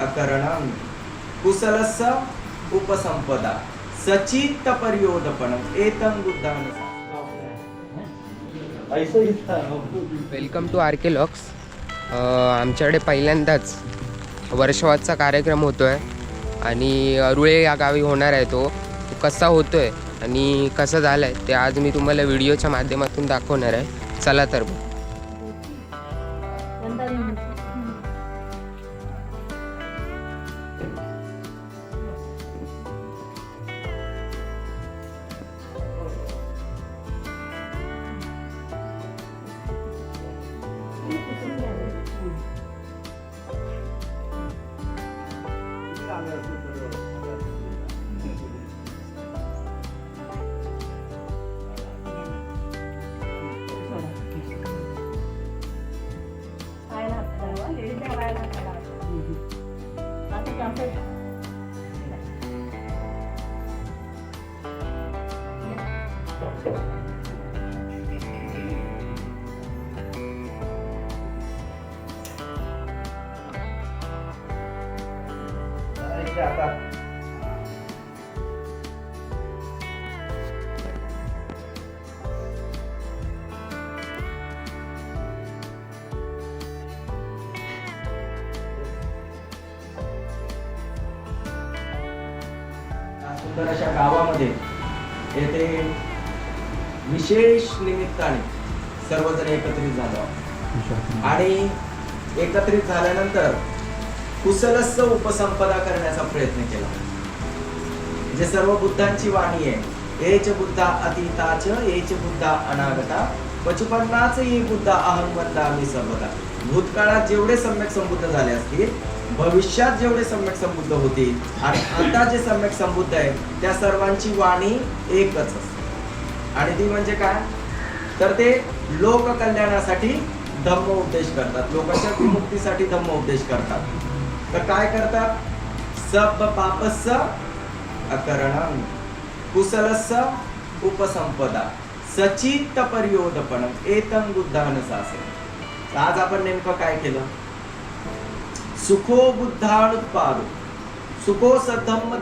अकरणं. कुशलस्य उपसंपदा. पर्योदपणम welcome to R K locks आमच्याकडे पहिल्यांदाच वर्षवादचा कार्यक्रम होतो आहे आणि अरुळे या गावी होणार आहे तो. तो कसा होतो आहे आणि कसा झाला आहे ते आज मी तुम्हाला व्हिडिओच्या माध्यमातून दाखवणार आहे. चला तर मग. तर अशा गावामध्ये येथे विशेष निमित्ताने सर्वजण एकत्रित झालो आणि एकत्रित झाल्यानंतर कुशलस्थ उपसंपदा करण्याचा प्रयत्न केला. जे सर्व बुद्धांची वाणी आहे. एच बुद्धा अतीताच एच बुद्धा अनागता पचपन्नाच ही बुद्धा अहं वंदामी सर्वदा. भूतकाळात जेवढे सम्यक संबुद्ध झाले असतील भविष्यात जेवढे सम्यक संबुद्ध होतील आणि आता जे सम्यक संबुद्ध आहे त्या सर्वांची वाणी एकच असते. आणि ती म्हणजे काय? तर ते लोक कल्याणासाठी धम्म उपदेश करतात. लोकांच्या विमुक्तीसाठी धम्म उपदेश करतात. तर काय करतात? सब पापस अकरण. कुसलस उपसंपदा. सचित पर्योदपणम एतं बुद्धान असेल आज आपण नेमकं काय केलं? सुखो बुद्धानुत्पाद. सुखो सद्धम्म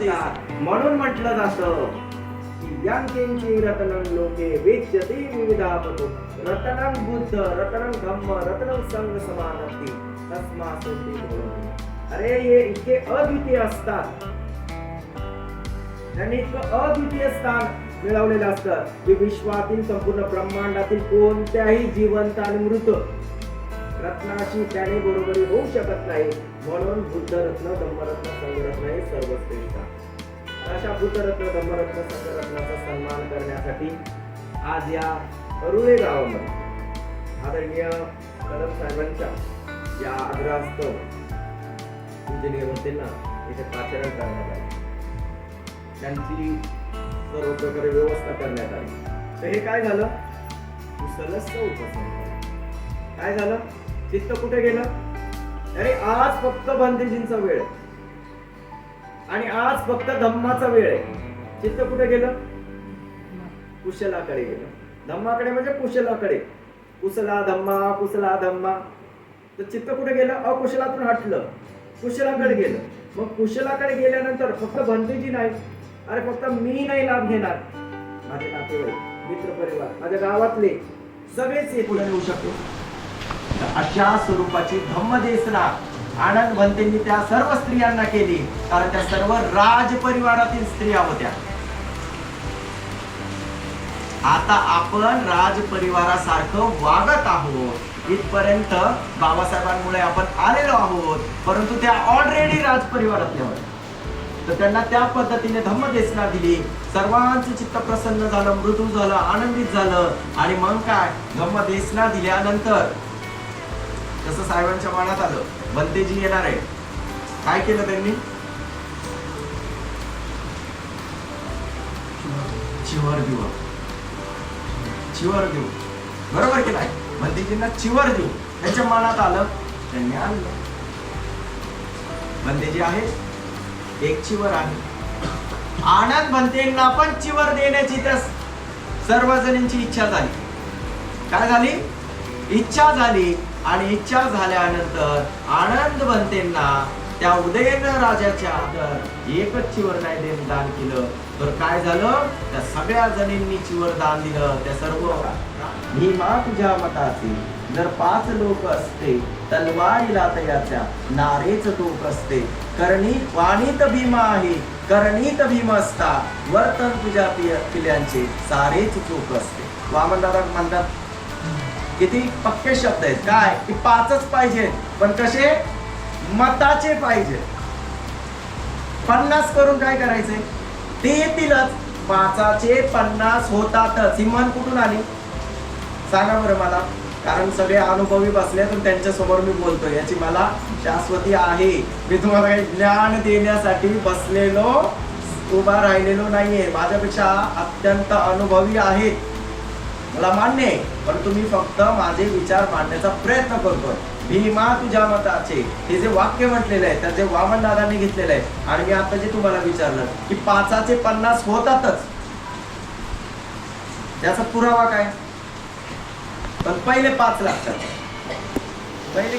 म्हणून म्हटलं जातं की यांकेंची लोके वेद्यते विविधापतो. रतनं बुद्ध रतन धम्म रतन संघ समानती. तस्मा अरे हे इतके अद्वितीय असतात त्यांनी इतकं अद्वितीय स्थान मिळवलेलं असतं की विश्वातील संपूर्ण ब्रह्मांडातील कोणत्याही जिवंत आणि मृत रत्नाची त्याने बरोबरी होऊ शकत नाही म्हणून बुद्धरत्न धम्मरत्न संघरत्न हे सर्वश्रेष्ठ. अशा बुद्धरत्न धम्मरत्न संघरत्नाचा सन्मान करण्यासाठी आज या अरुळे गावामध्ये आदरणीय कदम साहेबांच्या या आग्रहास्तव पूजनीय होते ना इथे पाचरण करण्यात आले. त्यांची सर्व प्रकारे व्यवस्था करण्यात आली. तर हे काय झालं? सलस्त उपसंहार. काय झालं? चित्त कुठे गेलं? अरे आज फक्त बंदेजींचा वेळ आणि आज फक्त धम्माचा वेळ आहे. चित्त कुठे गेलं? कुशलाकडे गेलं. धम्माकडे म्हणजे कुशलाकडे. कुसला धम्मा कुसला धम्मा. तर चित्त कुठे गेलं? अकुशलातून हटलं. कुशलाकडे गेलं. मग कुशलाकडे गेल्यानंतर फक्त भंतेजी नाही. अरे फक्त मी नाही लाभ घेणार. माझे नातेवाईक मित्र परिवार माझ्या गावातले सगळेच हे पुढे येऊ शकतो अशा स्वरूपाची धम्मदेसना आनंद भंतेंनी त्या सर्व स्त्रियांना केली. कारण त्या सर्व राज परिवारातील स्त्रिया होत्या. आता आपण राजपरिवारासारखं वागत आहोत. इथपर्यंत बाबासाहेबांमुळे आपण आलेलो आहोत. परंतु त्या ऑलरेडी राज परिवारातल्या होत्या. तर त्यांना त्या पद्धतीने धम्मदेसना दिली. सर्वांचं चित्त प्रसन्न झालं मृदू झालं आनंदित झालं. आणि मग काय? धम्मदेसना दिल्यानंतर जसं साहेबांच्या मनात आलं बंतेजी येणार आहे काय केलं त्यांनी? चिवर देऊ चिवर देऊ बरोबर केलाय बंदेजींना चिवर देऊ त्यांच्या मनात आलं त्यांनी आणलं. बंदेजी आहे एक चिवर आहे. आनंद भंतेंना पण चिवर देण्याची त्या सर्वजणींची इच्छा झाली. काय झाली? इच्छा झाली. आणि इच्छा झाल्यानंतर आनंद बनतेंना त्या उदयन राजाच्या तर एकच चिवर नाही देण दान केलं. तर काय झालं? त्या सगळ्या जणींनी चिवर दान दिलं. त्या सर्व भीमा तुझ्या मताचे जर पाच लोक असते तलवारीला तयाच्या नारेच तोक असते करणी वाणीत भीमा आहे करणीत भीम असता. वर्तन तुझ्या पिय- पिल्यांचे सारेच चोख असते. वामन दादा म्हणतात किती पक्के शब्द आहेत. काय? की पाचच पाहिजे पण कसे? मताचे पाहिजे पन्नास करून काय करायचे ते येतीलच पाचाचे पन्नास होतातच. ही मन कुठून आली? सांगा बरं मला. कारण सगळे अनुभवी बसले तर त्यांच्यासमोर मी बोलतो याची मला शाश्वती आहे. मी तुम्हाला काही ज्ञान देण्यासाठी बसलेलो उभा राहिलेलो नाहीये. माझ्यापेक्षा अत्यंत अनुभवी आहेत. मला मान्य आहे पण तुम्ही फक्त माझे विचार मांडण्याचा प्रयत्न करतोय. भीमा तुझ्या मताचे हे जे वाक्य म्हटलेलं आहे तर जे वामन दादांनी घेतलेलं आहे. आणि मी आता जे तुम्हाला विचारलं की पाचाचे पन्नास होतातच. त्याचा पुरावा काय? पण पहिले पाच लागतात. पहिले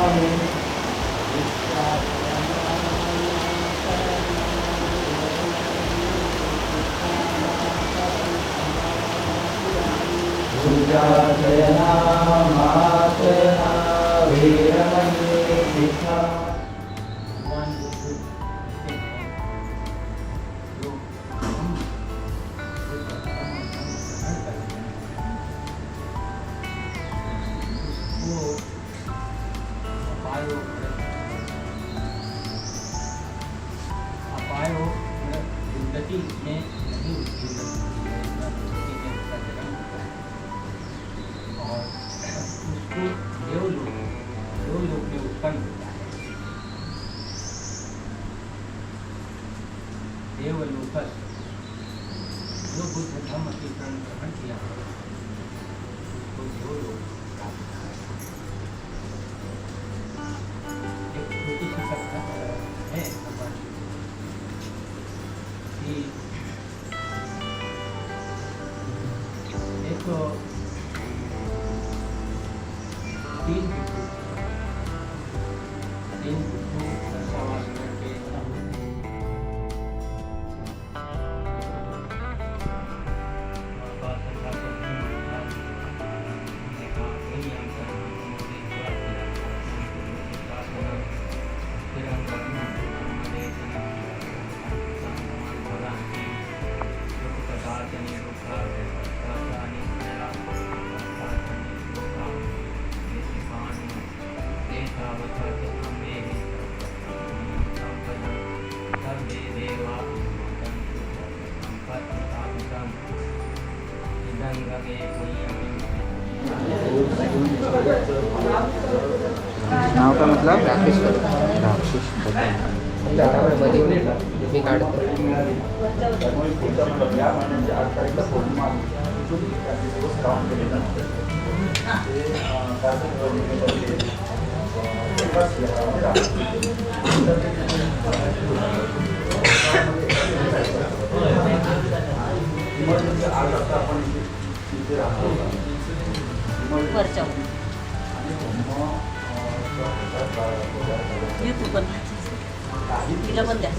देवलोक जो बुद्ध धर्म की शरण ग्रहण किया है उसको यूट्यूब पण तिला पण द्या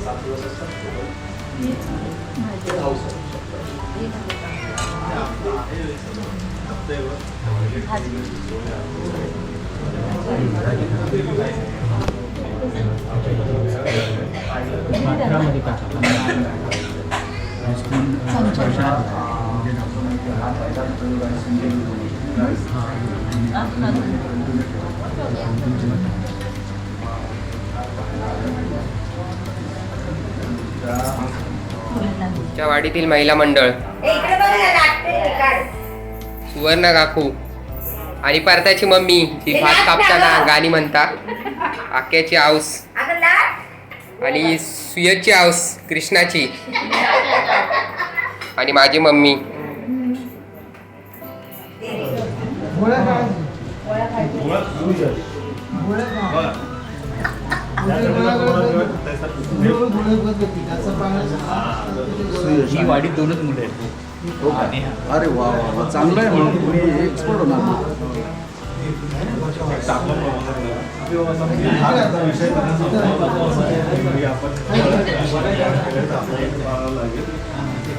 पात्रामध्ये टाका च्या वाडीतील महिला मंडळ. सुवर्ण काकू आणि परताची मम्मी ती भात कापताना गाणी म्हणता आक्याची आऊस आणि सुयतची आऊस कृष्णाची. आणि माझी मम्मी. ही वाढीत दोनच मुलं आहेत. आणि अरे वा वा वा. चांगलं आहे मग. तुम्ही एक्सपर्ट होणार.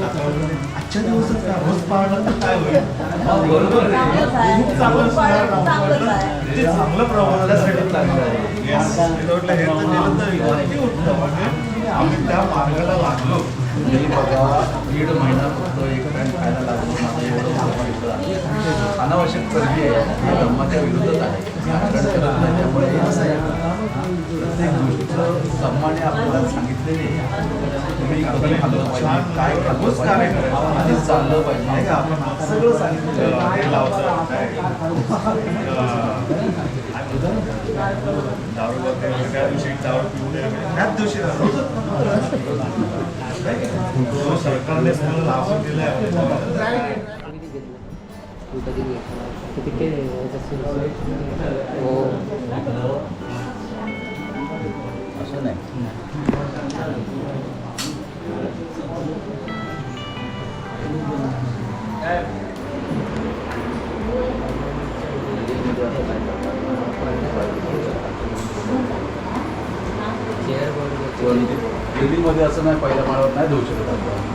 आजच्या दिवसात रोज पाळलं तर काय होईल. चांगलंच आहे. ते चांगलं प्रमाणासाठी चांगलं आहे. हे तर तर म्हणजे आम्ही त्या मार्गाला लागलो. मी बघा दीड महिना फक्त एक पॅन्ट खायला लागलो. माझं एवढं. अनावश्यक गर्दी आहे. या धर्माच्या विरोधात आहे. त्यामुळे प्रत्येक गोष्टीचं आपल्याला सांगितलेले तुम्ही कधी खाल्लं पाहिजे काय खाल्लं? काय आधीच पाहिजे चाललं पाहिजे नाही का आपण सगळं सांगितलं दारू वगैरे त्या दिवशी दारू पिऊ नये त्याच दिवशी सरकारने सगळं लागू दिलंय हो असं नाही दिल्लीमध्ये असं नाही पहिल्या माळावर नाही देऊ शकत आपण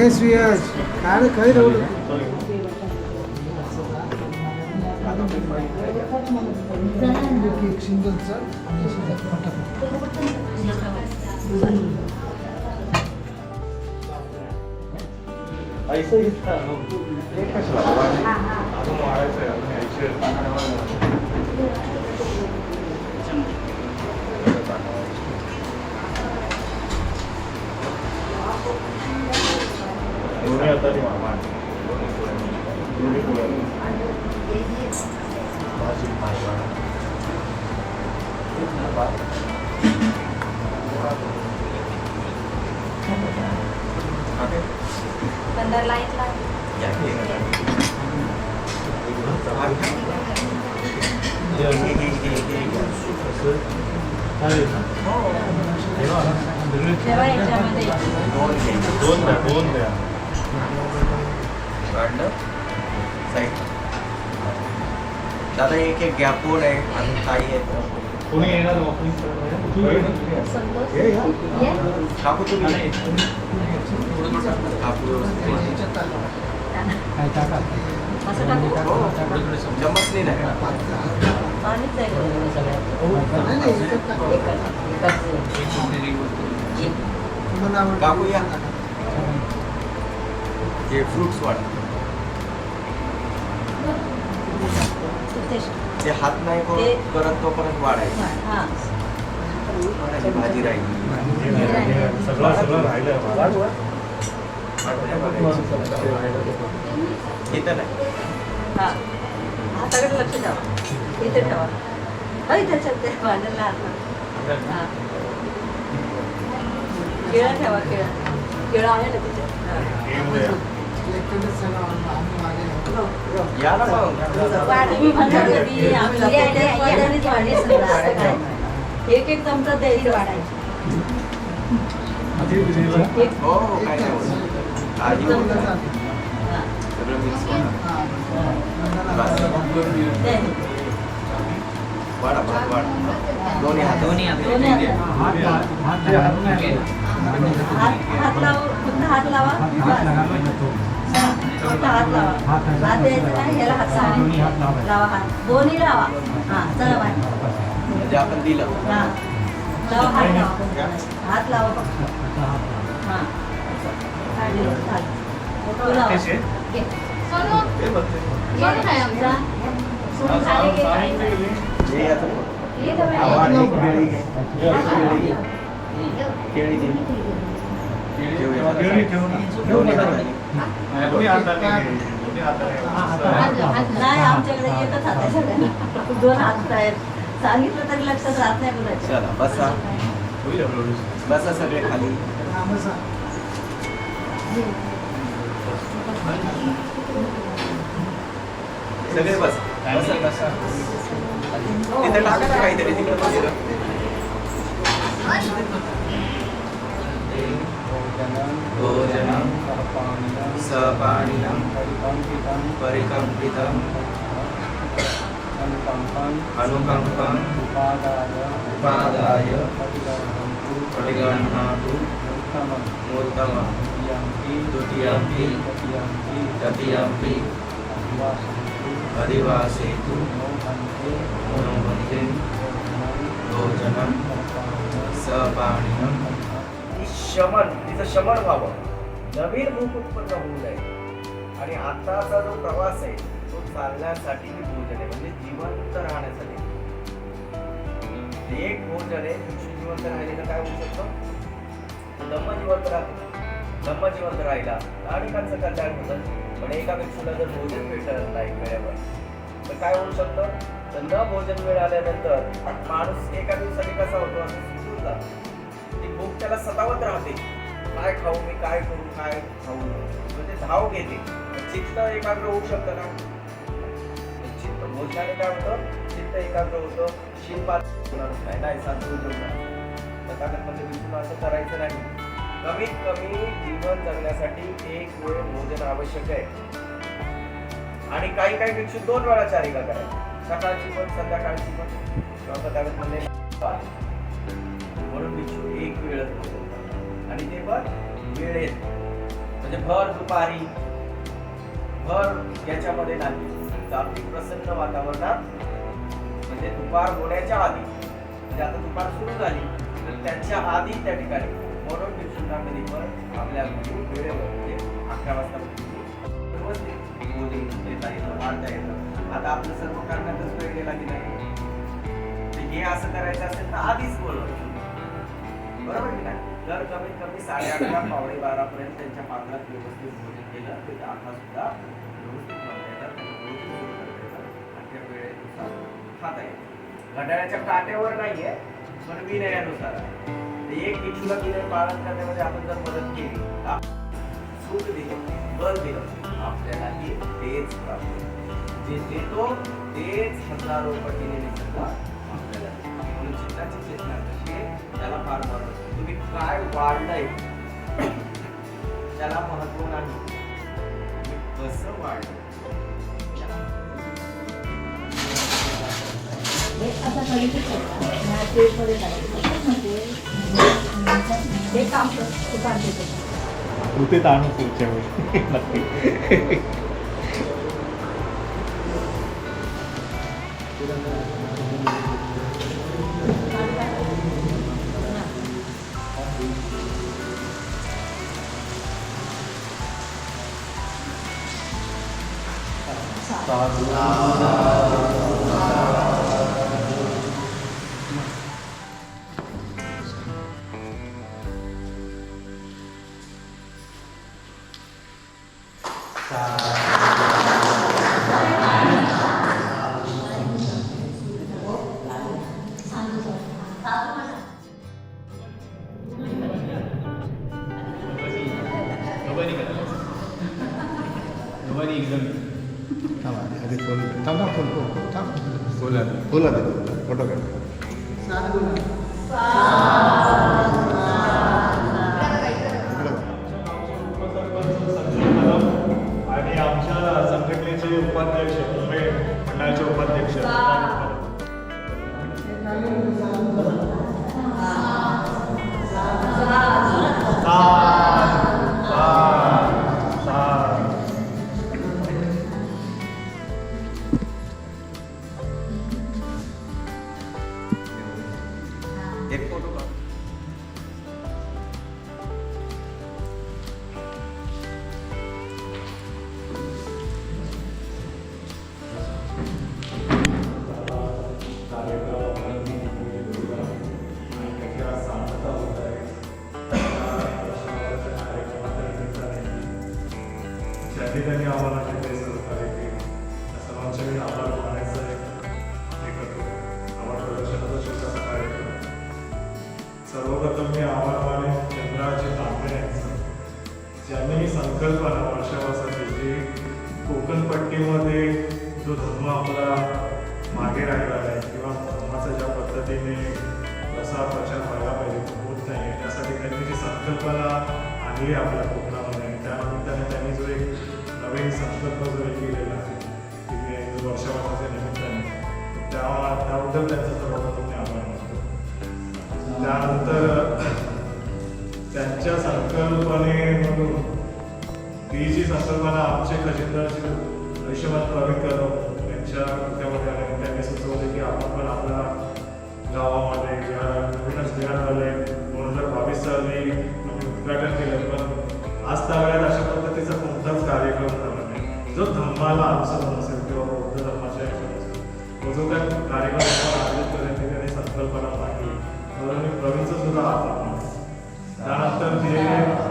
ఎస్ ఎస్ కాదు కై రౌడు ही था एक है ऐसे सिंगलचा आणि अशा फटाफट दोन्ही हाताने मामा दोन्ही डोळ्याने. भाजी, भाजी. पंधरा लाईन लाग तेव्हा याच्यामध्ये दोन द्या दोन द्या काढलं साईड दादा एक एक गॅपोड आहे आणि ताई आहेत कोणी येणार वॉकिंग. काकू तुम्ही काकू काय टाका असं टाकू हो। चम्मच नाही ना पाणीच आवडतं. काकू या? हे फ्रुट्स वाट ते हात नाही को- ते- करत तोपर्यंत वाढायचं. हा भाजी राहिली सगळं सगळं राहिलं. इथं नाही. हा. हाताकडे लक्ष द्यावा इथे ठेवा. हा हा. केळं ठेवा केळं. केळं आहे ना तिथे एकट्यानेच सगळं आणलं. आम्ही मागे लागलो. या ना मग. एक एक चमचा द्यायची वाढायची हो काय होत. आधी. सगळं मिक्स. वाढा वाढ दोन्ही हात दोन्ही हात हात हात लाव हात लावा फक्त हात लावा हात द्यायचा नाही ह्याला हात लावा लावा हात दोन्ही लावा हा चला बाय म्हणजे आपण दिलं हा लावा हात लावा हात लावा फक्त हा. हे केळी केळी घे. दोन्ही हाताने. नाही आमच्याकडे एकच हात आहे सगळ्यांना. दोन हात आहेत. सांगितलं तरी लक्षात राहत नाही कुणाच्या चला बसा. होईल हळूहळू. बसा सगळे खाली. सगळे बस. बसा बसा. तिथे टाका ना काहीतरी तिकडे बसलं జనం భోజనం సపాణినం సపాణినం పరికంపితం పరికంపితం అనుకంపం అనుకంపం ఉపాదాయ ఉపాదాయ ప్రతిగణంతు ప్రతిగణనాతు ఉత్తమం ఉత్తమం ద్వితీయంపి ద్వితీయంపి తృతీయంపి తృతీయంపి అధివాసేతు అధివాసేతు నోభంతే నోభంతే భోజనం సపాణినం शमन तिचं शमन व्हावं. नवीन भूक उत्पन्न होऊ नये. आणि आताचा जो प्रवास आहे तो चालण्यासाठी मी भोजन आहे म्हणजे जिवंत राहण्यासाठी. एक भोजन आहे भिक्षू जिवंत राहिलेलं काय होऊ शकतं? दम जिवंत राहते. दम जिवंत राहिला अनेकांचं कल्याण होतं. पण एका व्यक्तीला जर भोजन भेटत नाही वेळेवर तर काय होऊ शकतं? तर न भोजन मिळाल्यानंतर माणूस एका दिवसाने कसा होतो? असं सुटून जातो. त्याला सतावत राहते. काय खाऊ मी काय करू काय खाऊ म्हणजे धाव घेते. चित्त एकाग्र होऊ शकतं ना? चित्त भोजनाने काय होतं? चित्त एकाग्र होतं. शिल्पात नाही नाही साधू तथागतमध्ये बिलकुल असं करायचं नाही. कमीत कमी जीवन जगण्यासाठी एक वेळ भोजन आवश्यक आहे. आणि काही काही भिक्षू दोन वेळा चारिका करायची. सकाळची पण संध्याकाळची पण. किंवा तथागत म्हणजे म्हणून भिक्षू एक वेळच आणि ते पण वेळेत. म्हणजे भर दुपारी भर याच्यामध्ये नाही. म्हणजे तर प्रसन्न वातावरणात म्हणजे दुपार होण्याच्या आधी म्हणजे आता दुपार सुरू झाली तर त्याच्या आधी त्या ठिकाणी म्हणून भिक्षूंना पण आपल्या वेळेवर म्हणजे अकरा वाजता व्यवस्थित देता येतं वाढता येतं. आता आपलं सर्व करण्यातच वेळ गेला की नाही? हे असं करायचं असेल तर आधीच बोलवायचं बरोबर की? नाही जर कमीत कमी साडे अकरा पावणे बारा पर्यंत त्यांच्या पात्रात व्यवस्थित भोजन केलं. ते आता सुद्धा व्यवस्थित बनवता येतात आणि त्या वेळेनुसार खाता येतं घड्याळाच्या काट्यावर नाहीये पण विनयानुसार आहे. एक भिक्षूला विनय पालन करण्यामध्ये आपण जर मदत केली तर सूट दिलं बल दिलं आपल्यालाही तेच प्राप्त जे देतो तेच हजारो पटीने निसर्ग आपल्याला म्हणून चित्ताची चेतना कशी त्याला फार महत्त्व काय वाढलंय? त्याला महत्त्व नाही. कसं वाढलं आता कधीच करतात ह्या पेजमध्ये टाकायचं म्हणजे हे काम कर दुकान देते कृतीत आणू पुढच्या वेळी नक्की संकल्पनेमधून ती जी संकल्पना आमचे खजिनदार श्री आयुष्यमान प्रवीण कदम यांच्या डोक्यामध्ये आले त्यांनी सुचवले की आपण पण आपल्या गावामध्ये ज्या नवीनच निर्माण झाले दोन हजार बावीस साली उद्घाटन केलं. पण आज ताब्यात अशा पद्धतीचा कोणताच कार्यक्रम झाला नाही. जो धर्माला अनुसरून असेल किंवा बौद्ध धर्माच्या तो जो काय कार्यक्रम आयोजित करण्याची त्यांनी संकल्पना मांडली म्हणून मी प्रवीणचं सुद्धा आभार मानतो. त्यानंतर जे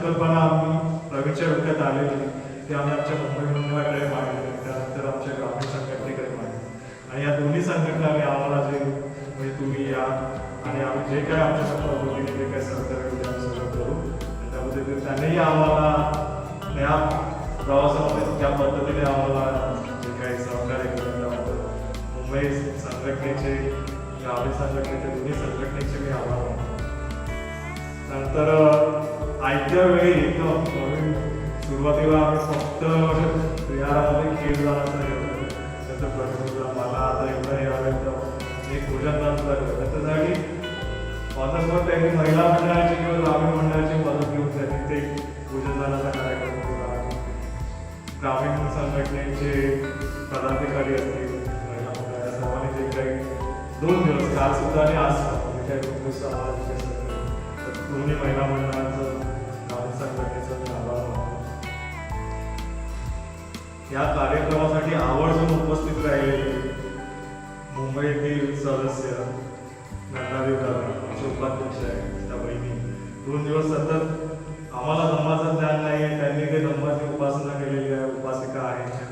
संकल्पना आम्ही प्रवीणच्या विकत आलेली. ते आम्ही आमच्या मुंबई मुंबईकडे मांडली त्यानंतर आमच्या ग्रामीण संघटनेकडे मांडली आणि या दोन्ही संघटनांनी आम्हाला जे म्हणजे तुम्ही या आणि आम्ही जे काय आमच्या पद्धतीने जे काही सहकार्य होते आम्ही सगळं करू. त्यामध्ये त्यांनीही आम्हाला या प्रवासामध्ये त्या पद्धतीने आम्हाला जे काही सहकार्य केलं त्याबद्दल मुंबई संघटनेचे ग्रामीण संघटनेचे दोन्ही संघटनेचे मी आभार मानतो. नंतर आयत्या वेळी एकदम सुरुवातीला आम्ही फक्त विहारामध्ये खेळ जाण्याचं हे त्याचं प्रश्न मला आता एवढं यावेळेस एक भोजन सुद्धा केलं त्याच्यासाठी ऑनस्पॉट त्यांनी महिला मंडळाची किंवा ग्रामीण मंडळाची मदत घेऊन त्यांनी ते भोजनदानाचा कार्यक्रम केला. ग्रामीण संघटनेचे पदाधिकारी असतील महिला मंडळाच्या सर्वांनी जे काही दोन दिवस काल सुद्धा आणि आज काही दोन दिवस आम्हाला दोन्ही महिला मंडळात या कार्यक्रमासाठी आवर्जून उपस्थित राहिलेले मुंबईतील सदस्य नंदादेव दादा आमचे उपाध्यक्ष आहेत त्या बहिणी. दोन दिवस सतत आम्हाला धम्माचं ज्ञान नाही आहे त्यांनी ते धम्माची उपासना केलेली आहे उपासिका आहे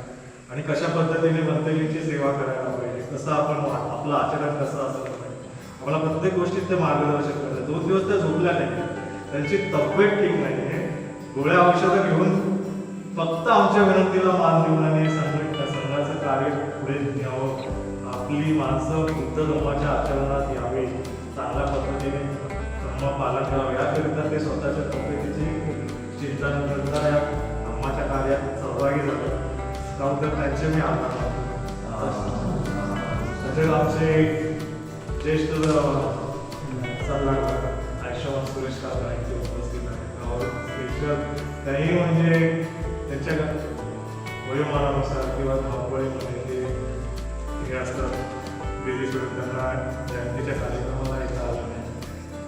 आणि कशा पद्धतीने मंत्रीची सेवा करायला पाहिजे कसं आपण आपलं आचरण कसं असलं पाहिजे? आम्हाला प्रत्येक गोष्टीत ते मार्गदर्शन करतात. दोन दिवस त्या झोपल्या नाही त्यांची तब्येत ठीक नाही आहे गोळ्या औषधं घेऊन फक्त आमच्या विनंतीला मान देऊन आणि संघटना संघाचं कार्य पुढे न्यावं. आपली माणसं बुद्ध धर्माच्या आचरणात यावे. चांगल्या पद्धतीने धर्म पालन करावं. याकरिता ते स्वतःच्या तब्येतीची चिंता न करता या धर्माच्या कार्यात सहभागी झालं. कारण तर त्यांचे मी आभार मानतो तसेच आमचे ज्येष्ठ सल्लागार आयुष्यमान सुरेश काका यांचे उपस्थित आहेत. स्पेशल त्याही म्हणजे त्यांच्या वयोमानानुसार किंवा धावपळीमध्ये ते हे असतात. बिझी सोडून त्यांना जयंतीच्या कार्यक्रमाला येता आलं नाही.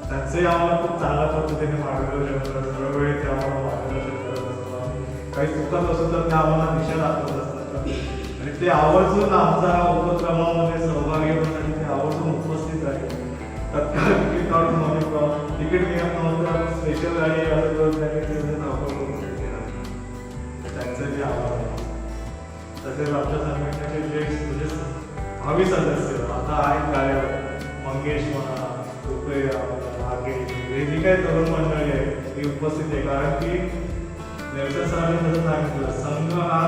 त्यांचंही आम्हाला खूप चांगल्या पद्धतीने मार्गदर्शन करत वेळोवेळी ते आम्हाला मार्गदर्शन करत असतात. काही चुकत असेल तर ते आम्हाला दिशा दाखवत असतात. आणि ते आवर्जून आमचा उपक्रमामध्ये सहभागी होण्यासाठी ते आवर्जून उपस्थित आहे. तत्काळ तिकीट काढून तिकीट मिळत नव्हतं. स्पेशल गाडी असं करून त्यांनी त्यांचे मी आभार आहे तसेच आमच्या संघटनेचे जे म्हणजे भावी सदस्य आता आहेत कार्यावर मंगेश म्हणा रुपये आगे हे जी काही तरुण मंडळी आहेत ती उपस्थित आहे. कारण की नेल्सन सरांनी जसं सांगितलं संघ हा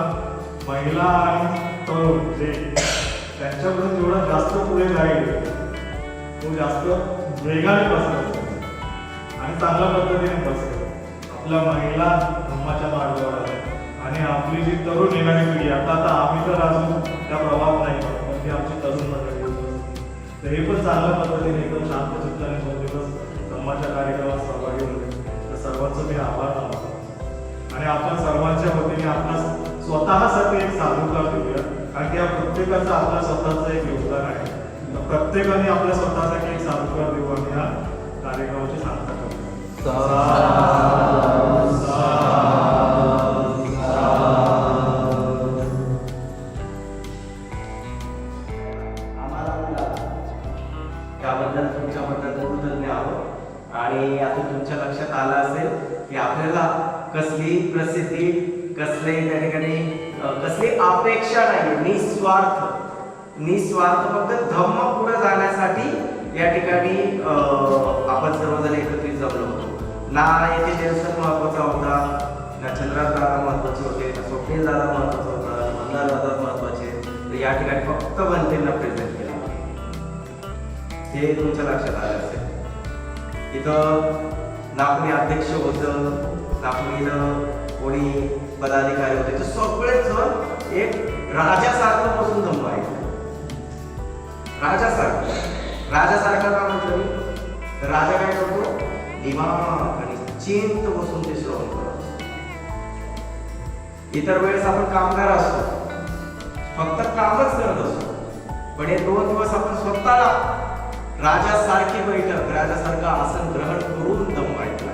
महिला आणि तरुण जे त्यांच्याकडून जेवढा जास्त पुढे जाईल तो जास्त वेगाने पसरतो आणि चांगल्या पद्धतीने पसरतो आपल्या महिला धम्माच्या मार्गावर आल्या. आणि आपली जी तरुण येणारी पिढी आता आता आम्ही तर अजून त्या प्रवाहात नाही पण ती आमची तरुण मंडळी तर हे पण चांगल्या पद्धतीने एकदम शांत चित्ताने दोन दिवस धम्माच्या कार्यक्रमात सहभागी होते तर सर्वांचं मी आभार मानतो. आणि आपण सर्वांच्या वतीने आपला स्वतःसाठी एक साधुकार देऊया कारण की या प्रत्येकाचं आपल्या स्वतःचं एक योगदान आहे. प्रत्येकाने आपल्या स्वतःसाठी एक साधुकार देऊ आणि या कार्यक्रमाची सांगता करू. त्याबद्दल तुमच्याबद्दल कृतज्ञ आहोत. आणि आता तुमच्या लक्षात आलं असेल की आपल्याला कसली प्रसिद्धी कसले त्या ठिकाणी कसली अपेक्षा नाही निस्वार्थ. निस्वार्थ फक्त धम्म पुढे जाण्यासाठी या ठिकाणी आपण सर्वजण एकत्रित जमलो. होतो ना याचे जयसर महत्त्वाचा होता ना चंद्रात दादा महत्त्वाचे होते ना स्वप्नील दादा महत्त्वाचा होता मंदार दादा महत्त्वाचे. तर या ठिकाणी फक्त बनतेंना प्रेझेंट हे तुमच्या लक्षात आलं असेल. इथं नागपुरी अध्यक्ष होतं नागपुरीनं कोणी पदाधिकारी होते. तर सगळेच जण एक राजासारखं बसून जमलो राजासारखं. राजासारखं का म्हटलं मी? राजा काय करतो? दिमाग आणि चिंत बसून ते श्रवण करतो. इतर वेळेस आपण कामगार असतो. फक्त कामच करत असतो. पण हे दोन दिवस आपण स्वतःला राजासारखी बैठक राजासारखं आसन ग्रहण करून दम वाटला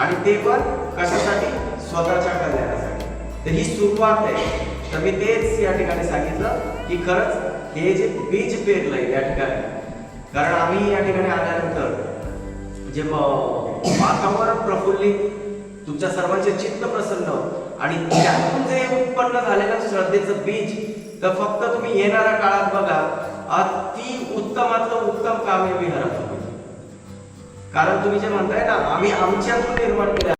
आणि ते पण कशासाठी? स्वतःच्या कल्याणासाठी. तर ही सुरुवात आहे. तर मी तेच या ठिकाणी सांगितलं की खरंच हे जे बीज पेरलंय या ठिकाणी कारण आम्ही या ठिकाणी आल्यानंतर जे वातावरण प्रफुल्लित तुमच्या सर्वांचे चित्त प्रसन्न आणि त्यातून जे उत्पन्न झालेलं श्रद्धेचं बीज तर फक्त तुम्ही येणाऱ्या काळात बघा अति उत्तमातलं उत्तम कामे विहारात होईल कारण तुम्ही जे म्हणताय ना आम्ही आमच्यातून निर्माण केलं